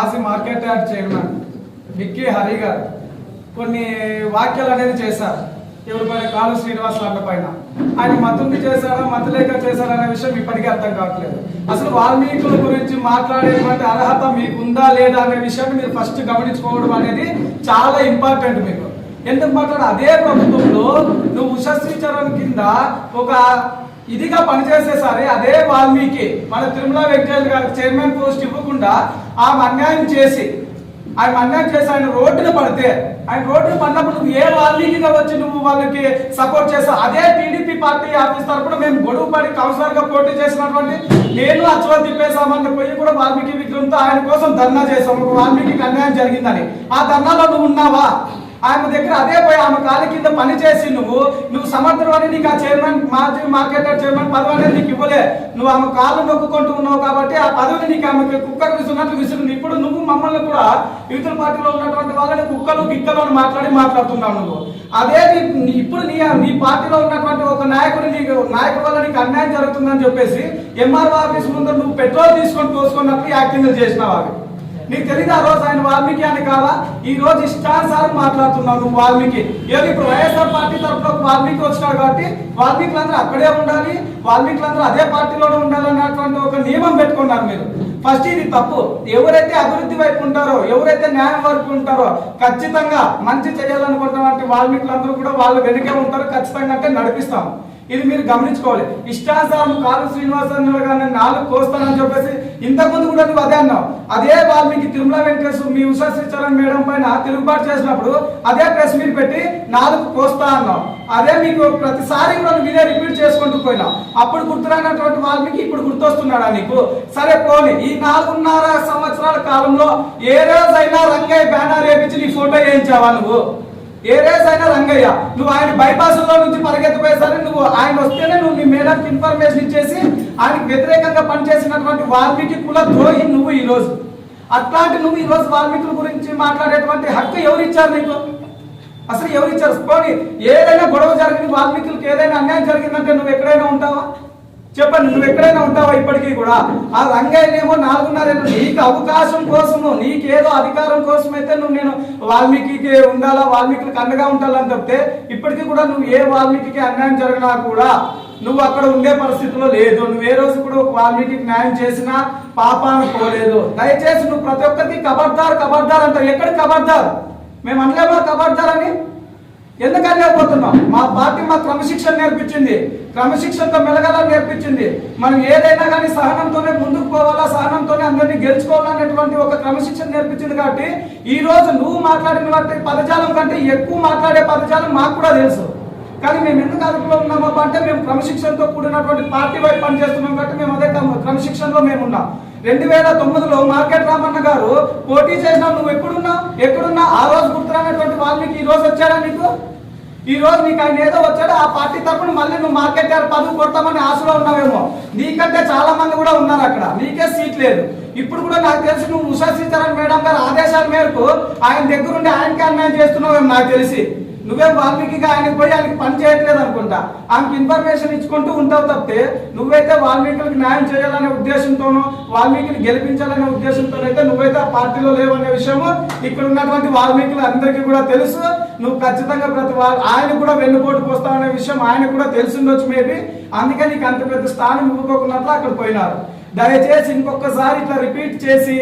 మాజీ market yard chairman Vikki Hari గారు కొన్ని వ్యాఖ్యలు అనేది చేశారు. ఎవరి పైన కాలు శ్రీనివాస్ పైన ఆయన మతుండి చేశారా మతలేక చేశారా అనే విషయం ఇప్పటికీ అర్థం కావట్లేదు. అసలు వాల్మీకుల గురించి మాట్లాడేటువంటి అర్హత మీకు ఉందా లేదా అనే విషయాన్ని మీరు ఫస్ట్ గమనించుకోవడం అనేది చాలా ఇంపార్టెంట్ మీకు. ఎందుకు మాట్లాడ అదే ప్రభుత్వంలో నువ్వు ఉషశ్రీచరణ్ కింద ఒక ఇదిగా పనిచేసేసరి అదే వాల్మీకి. మన తిరుమల వెంకయ్య గారికి చైర్మన్ పోస్ట్ ఇవ్వకుండా ఆమె అన్యాయం చేసి ఆయన అన్యాయం చేసి ఆయన రోడ్డున పడితే ఆయన రోడ్డున పడినప్పుడు నువ్వు ఏ వాల్మీకిగా వచ్చి నువ్వు వాళ్ళకి సపోర్ట్ చేస్తావు? అదే టీడీపీ పార్టీ ఆఫీస్ తరపున మేము గొడవ పడి కౌన్సిలర్గా పోటీ చేసినటువంటి నేను అచ్చువ తిప్పేశామని పోయి కూడా వాల్మీకి విగ్రహంతో ఆయన కోసం ధర్నా చేశాము వాల్మీకి అన్యాయం జరిగిందని. ఆ ధర్నాలో నువ్వు ఉన్నావా? ఆమె దగ్గర అదే పోయి ఆమె కాలి కింద పని చేసి నువ్వు నువ్వు సమర్థం అని నీకు ఆ చైర్మన్ మాజీ మార్కెటర్ చైర్మన్ పదవి అనేది నీకు ఇవ్వలే. నువ్వు ఆమె కాళ్ళు నొక్కుంటూ ఉన్నావు కాబట్టి ఆ పదవిని నీకు ఆమెకి కుక్కకు విసున్నట్లు విసురు. ఇప్పుడు నువ్వు మమ్మల్ని కూడా యూత్ పార్టీలో ఉన్నటువంటి వాళ్ళని కుక్కలు గిక్కలు అని మాట్లాడి మాట్లాడుతున్నావు నువ్వు. అదే నీ- ఇప్పుడు నీ నీ పార్టీలో ఉన్నటువంటి ఒక నాయకుడు నీకు నాయకుడు వల్ల నీకు అన్యాయం జరుగుతుందని చెప్పేసి ఎంఆర్ఓ ఆఫీస్ ముందు నువ్వు పెట్రోల్ తీసుకొని పోసుకున్నప్పుడు యాక్టింగ్ చేసినావు అవి నీకు తెలియదు ఆ రోజు ఆయన వాల్మీకి అని కాదా? ఈ రోజు ఇష్టానుసారం మాట్లాడుతున్నావు నువ్వు వాల్మీకి. ఏది ఇప్పుడు వైఎస్ఆర్ పార్టీ తరఫున వాల్మీకి వచ్చినాడు కాబట్టి వాల్మీకులందరూ అక్కడే ఉండాలి వాల్మీకులందరూ అదే పార్టీలోనే ఉండాలన్నటువంటి ఒక నియమం పెట్టుకున్నారు మీరు. ఫస్ట్ ఇది తప్పు. ఎవరైతే అభివృద్ధి వైపు ఉంటారో ఎవరైతే న్యాయం వరకు ఉంటారో ఖచ్చితంగా మంచి చేయాలనుకుంటున్నటువంటి వాల్మీకులందరూ కూడా వాళ్ళు వెనుకే ఉంటారు ఖచ్చితంగా అంటే నడిపిస్తాం ఇది మీరు గమనించుకోవాలి. ఇష్టాసాము కాలు శ్రీనివాసరావు గారిని నాలుగు కోస్తానని చెప్పేసి ఇంతకుముందు కూడా నువ్వు అదే అన్నావు. అదే వాల్మీకి తిరుమల వెంకటేశ్వర మీ ఉషా శ్రీచరణ్ మేడం పైన తిరుగుబాటు చేసినప్పుడు అదే ప్రెస్ మీట్ పెట్టి నాలుగు కోస్తా అన్నావు. అదే మీకు ప్రతిసారి కూడా మీరే రిపీట్ చేసుకుంటూ పోయినా. అప్పుడు గుర్తురానటువంటి వాల్మీకి ఇప్పుడు గుర్తొస్తున్నాడా నీకు? సరే పోని ఈ నాలుగున్నర సంవత్సరాల కాలంలో ఏ రోజైనా రంగయ్య బ్యానర్ వేపించి నీ ఫోటో వేయించావా నువ్వు? ఏ రేసైనా రంగయ్య నువ్వు ఆయన బైపాస్లో నుంచి పరిగెత్తిపోయేసరి నువ్వు ఆయన వస్తేనే నువ్వు నీ మేడంకి ఇన్ఫర్మేషన్ ఇచ్చేసి ఆయనకు వ్యతిరేకంగా పనిచేసినటువంటి వాల్మీకి కుల ద్రోహి నువ్వు ఈ రోజు అట్లాంటి నువ్వు ఈ రోజు వాల్మీకుల గురించి మాట్లాడేటువంటి హక్కు ఎవరు ఇచ్చారు నీకు? అసలు ఎవరు ఇచ్చారు పోనీ ఏదైనా గొడవ జరిగింది వాల్మీకులకు ఏదైనా అన్యాయం జరిగిందంటే నువ్వు ఎక్కడైనా ఉంటావా? చెప్పండి నువ్వు ఎక్కడైనా ఉంటావా ఇప్పటికీ కూడా? ఆ రంగయ్యనేమో నాలుగున్నరేళ్ళు నీకు అవకాశం కోసము నీకేదో అధికారం కోసమైతే నువ్వు నేను వాల్మీకి ఉండాలా వాల్మీకులకు అండగా ఉండాలని తప్పితే ఇప్పటికీ కూడా నువ్వు ఏ వాల్మీకి అన్యాయం జరిగినా కూడా నువ్వు అక్కడ ఉండే పరిస్థితిలో లేదు. నువ్వు ఏ రోజు కూడా ఒక వాల్మీకి న్యాయం చేసినా పాపాన్ని పోలేదు. దయచేసి నువ్వు ప్రతి ఒక్కరికి కబర్దార్ కబర్దార్ అంటావు. ఎక్కడ కబర్దార్ మేము అనలేమా కబర్దార్ అని? ఎందుకని లేకపోతున్నాం మా పార్టీ మా క్రమశిక్షణ నేర్పించింది. క్రమశిక్షణతో మెలగాలని నేర్పించింది. మనం ఏదైనా కానీ సహనంతోనే ముందుకు పోవాలా సహనంతోనే అందరినీ గెలుచుకోవాలనేటువంటి ఒక క్రమశిక్షణ నేర్పించింది కాబట్టి ఈ రోజు నువ్వు మాట్లాడిన పదజాలం కంటే ఎక్కువ మాట్లాడే పదజాలం మాకు కూడా తెలుసు. కానీ మేము ఎందుకు అదుపులో ఉన్నామో అంటే మేము క్రమశిక్షణతో కూడినటువంటి పార్టీ వైపు పనిచేస్తున్నాం కాబట్టి మేము అదే క్రమశిక్షణలో మేము ఉన్నాం. రెండు వేల తొమ్మిదిలో మార్కెట్ రామన్న గారు పోటీ చేసినావు నువ్వు ఎప్పుడున్నా ఎక్కడున్నా ఆ రోజు గుర్తురానటువంటి వాల్మీకి ఈ రోజు వచ్చాడా నీకు? ఈ రోజు నీకు ఆయన ఏదో వచ్చాడు ఆ పార్టీ తరపున మళ్ళీ నువ్వు మార్కెట్ గారు పదవి కొడతామని ఆశలో ఉన్నావేమో. నీకంటే చాలా మంది కూడా ఉన్నారు అక్కడ. నీకే సీట్ లేదు. ఇప్పుడు కూడా నాకు తెలిసి నువ్వు ఉషా సీతారాం మేడం గారు ఆదేశాల మేరకు ఆయన దగ్గరుండి ఆయనకి అన్యాయం చేస్తున్నావేమో నాకు తెలిసి. నువ్వేం వాల్మీకిగా ఆయనకి పోయి ఆయనకి పని చేయట్లేదు అనుకుంటా. ఆమెకి ఇన్ఫర్మేషన్ ఇచ్చుకుంటూ ఉంటావు తప్పితే నువ్వైతే వాల్మీకులకు న్యాయం చేయాలనే ఉద్దేశంతోనూ వాల్మీకిని గెలిపించాలనే ఉద్దేశంతో అయితే నువ్వైతే ఆ పార్టీలో లేవనే విషయము ఇక్కడ ఉన్నటువంటి వాల్మీకులు అందరికీ కూడా తెలుసు. నువ్వు ఖచ్చితంగా ప్రతి ఆయన కూడా వెన్నుపోటు అనే విషయం ఆయన కూడా తెలిసిండొచ్చు మేబీ. అందుకే నీకు అంత పెద్ద స్థానం ఇవ్వకోకున్నట్లు అక్కడ పోయినారు. దయచేసి ఇంకొకసారి ఇట్లా రిపీట్ చేసి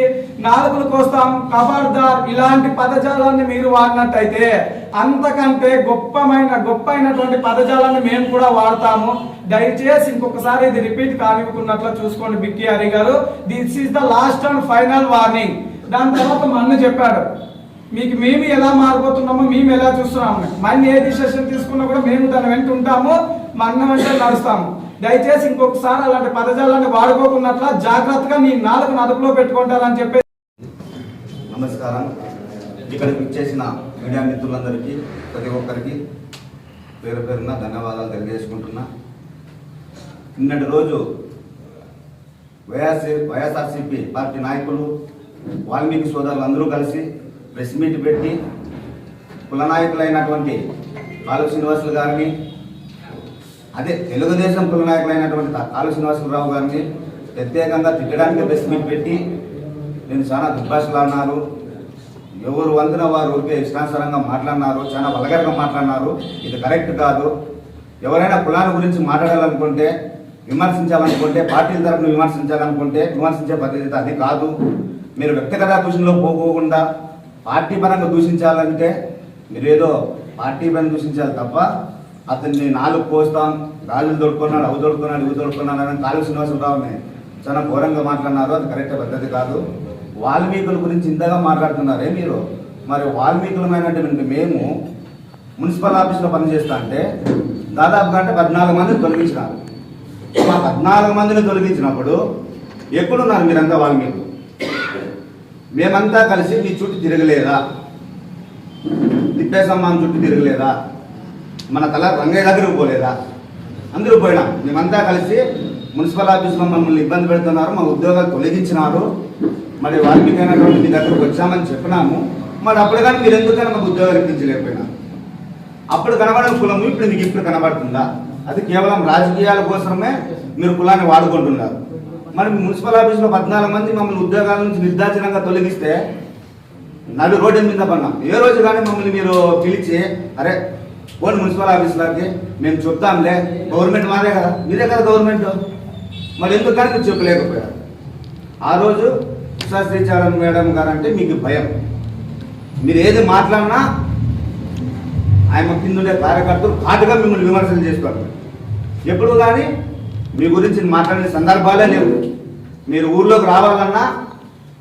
నాలుగులు కోస్తాం కబార్దార్ ఇలాంటి పదజాలాన్ని మీరు వాడినట్టయితే అంతకంటే గొప్పమైన గొప్ప అయినటువంటి పదజాలాన్ని మేము కూడా వాడతాము. దయచేసి ఇంకొకసారి ఇది రిపీట్ కానివ్వకున్నట్లు చూసుకోండి బిక్కి హరి గారు. This is the last and final warning దాని తర్వాత మా అన్న చెప్పాడు మీకు మేము ఎలా మారిపోతున్నామో మేము ఎలా చూస్తున్నాము? మన ఏ డిసిషన్ తీసుకున్నా కూడా మేము దాని వెంట ఉంటాము మా అన్న వెంట నడుస్తాము. దయచేసి ఇంకొకసారి అలాంటి పదజాలాన్ని వాడుకోకున్నట్లా జాగ్రత్తగా మీ నాలుగు అదుపులో పెట్టుకుంటారని చెప్పి నమస్కారం. ఇక్కడికి ఇచ్చేసిన మీడియా మిత్రులందరికీ ప్రతి ఒక్కరికి పేరు పేరున ధన్యవాదాలు తెలియజేసుకుంటున్నా. నిన్నటి రోజు వైఎస్ఆర్ వైఎస్ఆర్సీపీ పార్టీ నాయకులు వాల్మీకి సోదరులు అందరూ కలిసి ప్రెస్ మీట్ పెట్టి కుల నాయకులైనటువంటి కాలు శ్రీనివాసులు గారిని అదే తెలుగుదేశం కుల నాయకులైనటువంటి కాలు శ్రీనివాసరావు గారిని ప్రత్యేకంగా తిట్టడానికి ప్రెస్ మీట్ పెట్టి నేను చాలా దుర్భాషలు అన్నారు. ఎవరు వందిన వారు ఊరికే ఇష్టానుసారంగా మాట్లాడినారు చాలా వలగరగా మాట్లాడినారు. ఇది కరెక్ట్ కాదు. ఎవరైనా కులాల గురించి మాట్లాడాలనుకుంటే విమర్శించాలనుకుంటే పార్టీల తరఫున విమర్శించాలనుకుంటే విమర్శించే పద్ధతి అది కాదు. మీరు వ్యక్తిగత దూషణలో పోకోకుండా పార్టీ పరంగా దూషించాలంటే మీరు ఏదో పార్టీ పరంగా దూషించాలి తప్ప అతన్ని నాలుగు పోస్తాం గాలి దొడుకున్నాడు అవి దొడుకున్నాడు ఇవి దొడుకున్నాడు అని కాళీ శ్రీనివాసరావుని చాలా ఘోరంగా మాట్లాడినారు అది కరెక్ట్ పద్ధతి కాదు. వాల్మీకుల గురించి ఇంతగా మాట్లాడుతున్నారే మీరు? మరి వాల్మీకులమైనటువంటి మేము మున్సిపల్ ఆఫీస్లో పనిచేస్తా అంటే దాదాపుగా అంటే పద్నాలుగు మందిని తొలగించినారు. మా పద్నాలుగు మందిని తొలగించినప్పుడు ఎక్కడున్నారు మీరంతా వాల్మీకులు? మేమంతా కలిసి మీ చుట్టూ తిరగలేదా? తిప్పేసమ్మ చుట్టూ తిరగలేదా? మన తల రంగయ్య దగ్గరకు పోలేదా? అందరూ పోయినాం. మేమంతా కలిసి మున్సిపల్ ఆఫీస్లో మమ్మల్ని ఇబ్బంది పెడుతున్నారు మా ఉద్యోగాలు తొలగించినారు. మరి వాల్మీకైనటువంటి మీ దగ్గరకు వచ్చామని చెప్పినాము. మరి అప్పుడు కానీ మీరు ఎందుకైనా మాకు ఉద్యోగాలు ఇప్పించలేకపోయినా? అప్పుడు కనబడిన కులము ఇప్పుడు మీకు ఇప్పుడు కనబడుతుందా? అది కేవలం రాజకీయాల కోసమే మీరు కులాన్ని వాడుకుంటున్నారు. మరి మున్సిపల్ ఆఫీస్లో పద్నాలుగు మంది మమ్మల్ని ఉద్యోగాల నుంచి నిర్దాచనంగా తొలగిస్తే నడు రోడ్డు మీద పడినాం ఏ రోజు కానీ మమ్మల్ని మీరు పిలిచి అరే పోనీ మున్సిపల్ ఆఫీస్లోకి మేము చెప్తాంలే. గవర్నమెంట్ మాదే కదా. మీరే కదా గవర్నమెంట్? మరి ఎందుకు కానీ మీరు చెప్పలేకపోయారు? ఆ రోజు ఉషా శ్రీచారణ మేడం గారు అంటే మీకు భయం. మీరు ఏది మాట్లాడినా ఆయన కిందుండే కార్యకర్తలు ఘాటుగా మిమ్మల్ని విమర్శలు చేసుకోవాలి ఎప్పుడు కానీ మీ గురించి మాట్లాడిన సందర్భాలే లేవు. మీరు ఊర్లోకి రావాలన్నా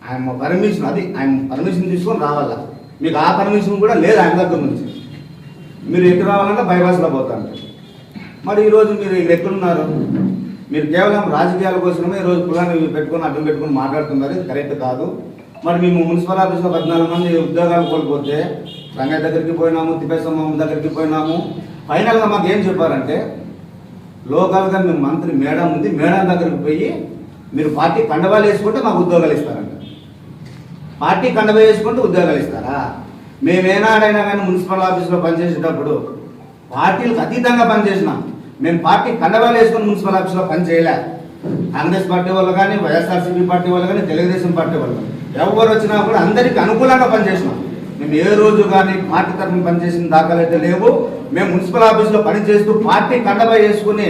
ఆయన పర్మిషన్ అది ఆయన పర్మిషన్ తీసుకొని రావాలా? మీకు ఆ పర్మిషన్ కూడా లేదు ఆయన దగ్గర నుంచి. మీరు ఎక్కడ రావాలంటే బైపాస్లో పోతాను మరి ఈరోజు మీరు ఇక్కడ ఎక్కడున్నారు? మీరు కేవలం రాజకీయాల కోసమే ఈరోజు కులాన్ని పెట్టుకొని అడ్డం పెట్టుకొని మాట్లాడుతున్నారు. ఇది కరెక్ట్ కాదు. మరి మేము మున్సిపల్ ఆఫీస్లో పద్నాలుగు మంది ఉద్యోగాలు కోల్పోతే రంగయ్య దగ్గరికి పోయినాము తిప్పేసమ్మ దగ్గరికి పోయినాము. ఫైనల్గా మాకు ఏం చెప్పారంటే లోకల్గా మేము మంత్రి మేడం ఉంది మేడం దగ్గరికి పోయి మీరు పార్టీ కండవాలు వేసుకుంటే మాకు ఉద్యోగాలు ఇస్తారంట. పార్టీ కండవ వేసుకుంటే ఉద్యోగాలు ఇస్తారా? మేమేనాడైనా కానీ మున్సిపల్ ఆఫీస్లో పనిచేసేటప్పుడు పార్టీలకు అతీతంగా పనిచేసినాం మేము పార్టీ కండవాలు వేసుకుని మున్సిపల్ ఆఫీస్లో పనిచేయలే. కాంగ్రెస్ పార్టీ వాళ్ళు కానీ వైఎస్ఆర్సీపీ పార్టీ వాళ్ళు కానీ తెలుగుదేశం పార్టీ వాళ్ళు ఎవరు వచ్చినా కూడా అందరికీ అనుకూలంగా పనిచేసినాం. మేము ఏ రోజు కానీ పార్టీ తరఫున పనిచేసిన దాఖలు అయితే లేవు. మేము మున్సిపల్ ఆఫీస్లో పనిచేస్తూ పార్టీ కండవ వేసుకుని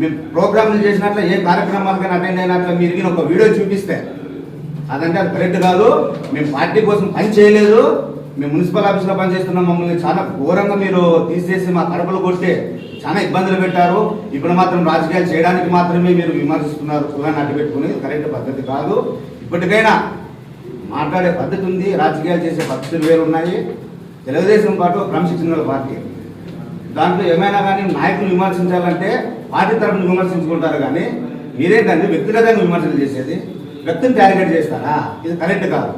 మేము ప్రోగ్రాంలు చేసినట్లు ఏ కార్యక్రమాలకైనా అటెండ్ అయినట్లు మీరు ఈయన ఒక వీడియో చూపిస్తే అదంటే అది కరెక్ట్ కాదు. మేము పార్టీ కోసం పని చేయలేదు. మేము మున్సిపల్ ఆఫీస్లో పనిచేస్తున్నాం మమ్మల్ని చాలా ఘోరంగా మీరు తీసేసి మా కడపలు కొట్టే చాలా ఇబ్బందులు పెట్టారు. ఇప్పుడు మాత్రం రాజకీయాలు చేయడానికి మాత్రమే మీరు విమర్శిస్తున్నారు. కులాన్ని అడ్డుపెట్టుకుని కరెక్ట్ పద్ధతి కాదు. ఇప్పటికైనా మాట్లాడే పద్ధతి ఉంది రాజకీయాలు చేసే పద్ధతులు వేరు ఉన్నాయి. తెలుగుదేశం పార్టీ క్రమశిక్షణ పార్టీ. దాంట్లో ఏమైనా కానీ నాయకులు విమర్శించాలంటే పార్టీ తరఫున విమర్శించుకుంటారు కానీ మీరేంటంటే వ్యక్తిగతంగా విమర్శలు చేసేది. వ్యక్తిని టార్గెట్ చేస్తారా? ఇది కరెక్ట్ కాదు.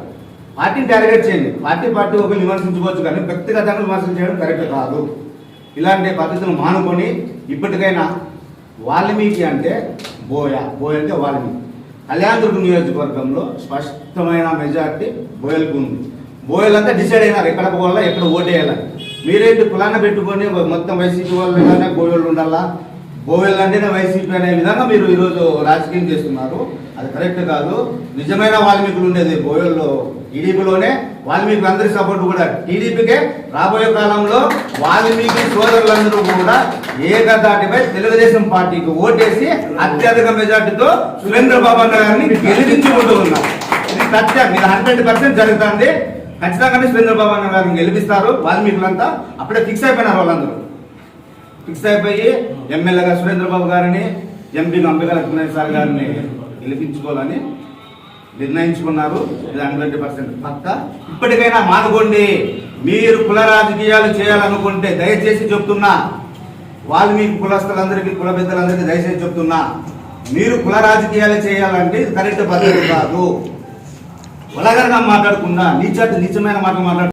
పార్టీని టార్గెట్ చేయండి. పార్టీ పార్టీ ఒకరు విమర్శించుకోవచ్చు కానీ వ్యక్తిగతంగా విమర్శలు చేయడం కరెక్ట్ కాదు. ఇలాంటి పద్ధతులు మానుకొని ఇప్పటికైనా వాల్మీకి అంటే బోయ బోయ అంటే వాల్మీకి. కళ్యాణదుర్గ నియోజకవర్గంలో స్పష్టమైన మెజార్టీ బోయలకు ఉంది. బోయలంతా డిసైడ్ అయినారు ఎక్కడ పోవాలా ఎక్కడ ఓటేయాలని మీరేంటి కులాన పెట్టుకొని మొత్తం వైసీపీ వాళ్ళు వాళ్ళనే బోయలు ఉండాలా? బోయల్ అంటేనే వైసీపీ అనే విధంగా మీరు ఈరోజు రాజకీయం చేస్తున్నారు. అది కరెక్ట్ కాదు. నిజమైన వాల్మీకులు ఉండేది బోయల్లో టీడీపీలోనే వాల్మీకి అందరి సపోర్ట్ కూడా. టీడీపీకే రాబోయే కాలంలో వాల్మీకి సోదరులందరూ కూడా ఏకదాటిపై తెలుగుదేశం పార్టీకి ఓటేసి అత్యధిక మెజార్టీతో సురేంద్ర బాబు గారిని గెలిపించుకుంటూ ఉన్నారు. ఇది సత్యం. ఇది హండ్రెడ్ పర్సెంట్ జరుగుతుంది. ఖచ్చితంగానే సురేంద్ర బాబు అన్న గారిని గెలిపిస్తారు వాల్మీకులంతా. అప్పుడే ఫిక్స్ అయిపోయినారు వాళ్ళందరూ. ఫిక్స్ అయిపోయి ఎమ్మెల్యేగా సురేంద్ర బాబు గారిని ఎంపీ అంబికా లక్ష్మణ్ సార్ గారిని గెలిపించుకోవాలని నిర్ణయించుకున్నారు. ఇది హండ్రెడ్ పర్సెంట్ పక్క. ఇప్పటికైనా మానుకోండి. మీరు కుల రాజకీయాలు చేయాలనుకుంటే దయచేసి చెప్తున్నా. వాల్మీకి కులస్తులందరికీ కుల పెద్దలందరికీ దయచేసి చెప్తున్నా. మీరు కుల రాజకీయాలు చేయాలంటే కరెక్ట్ పద్ధతి కాదు. ఉలగరగా మాట్లాడకుండా నీచ నీచమైన మాట మాట్లాడు